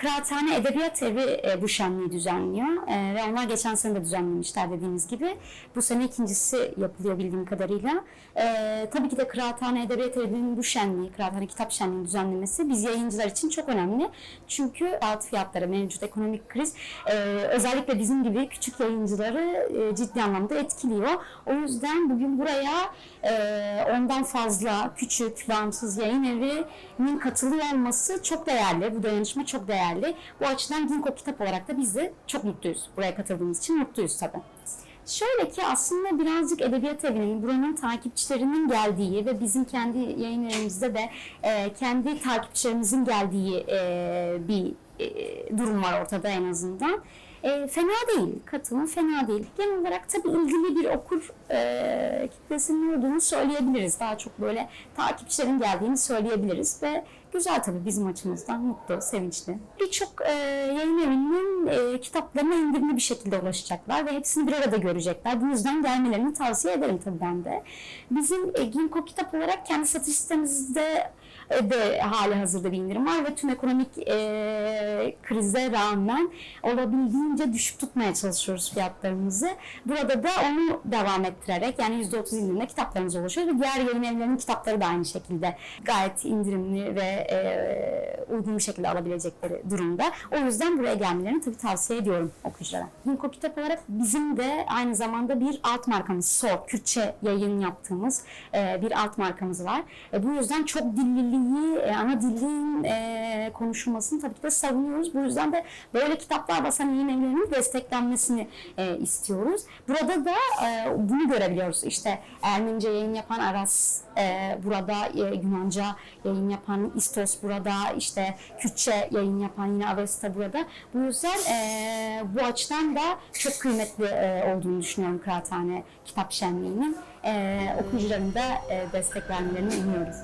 Kıraathane Edebiyat Evi e, bu şenliği düzenliyor E, ve onlar geçen sene de düzenlemişler dediğimiz gibi. Bu sene ikincisi yapılıyor bildiğim kadarıyla. E, tabii ki de Kıraathane Edebiyat Evi'nin bu şenliği, Kıraathane Kitap Şenliği düzenlemesi biz yayıncılar için çok önemli. Çünkü alt fiyatları, mevcut ekonomik kriz e, özellikle bizim gibi küçük yayıncıları e, ciddi anlamda etkiliyor. O yüzden bugün buraya e, ondan fazla küçük, bağımsız yayın evinin katılıyor olması çok değerli. Bu dayanışma çok değerli. Bu açıdan Ginkgo Kitap olarak da biz de çok mutluyuz. Buraya katıldığımız için mutluyuz tabii. Şöyle ki aslında birazcık Edebiyat Evi'nin, buranın takipçilerinin geldiği ve bizim kendi yayın evimizde de e, kendi takipçilerimizin geldiği e, bir e, durum var ortada en azından. E, fena değil, katılım fena değil. Genel olarak tabii ilgili bir okur e, kitlesinin olduğunu söyleyebiliriz. Daha çok böyle takipçilerin geldiğini söyleyebiliriz ve güzel tabii bizim açımızdan mutlu, sevinçli. Birçok e, yayın evinin e, kitaplarına indirimli bir şekilde ulaşacaklar ve hepsini bir arada görecekler. Bu yüzden gelmelerini tavsiye ederim tabii ben de. Bizim e, Ginkgo kitap olarak kendi satış sitemizde e, de hali hazırda bir indirim var ve tüm ekonomik e, krize rağmen olabildiğince düşük tutmaya çalışıyoruz fiyatlarımızı. Burada da onu devam ettirerek yani %30 indirimle kitaplarımız ulaşıyor ve diğer yayın evlerinin kitapları da aynı şekilde gayet indirimli ve e, uygun bir şekilde alabilecekleri durumda. O yüzden buraya gelmelerini tabii tavsiye ediyorum okuyuculara. Ginkgo kitap olarak bizim de aynı zamanda bir alt markamız SOR, Kürtçe yayın yaptığımız e, bir alt markamız var. E, bu yüzden çok dilliliği, e, ana dilin e, konuşulmasını tabii ki de savunuyoruz. Bu yüzden de böyle kitaplar basan yayın evlerinin desteklenmesini e, istiyoruz. Burada da e, bunu görebiliyoruz. İşte Ermenice yayın yapan Aras e, burada, e, Yunanca yayın yapan İstos burada, işte Kürtçe yayın yapan yine Avesta burada. Bu yüzden e, bu açıdan da çok kıymetli e, olduğunu düşünüyorum Kıraathane Kitap Şenliği'nin. E, okuyucuların da e, destek vermelerini umuyoruz.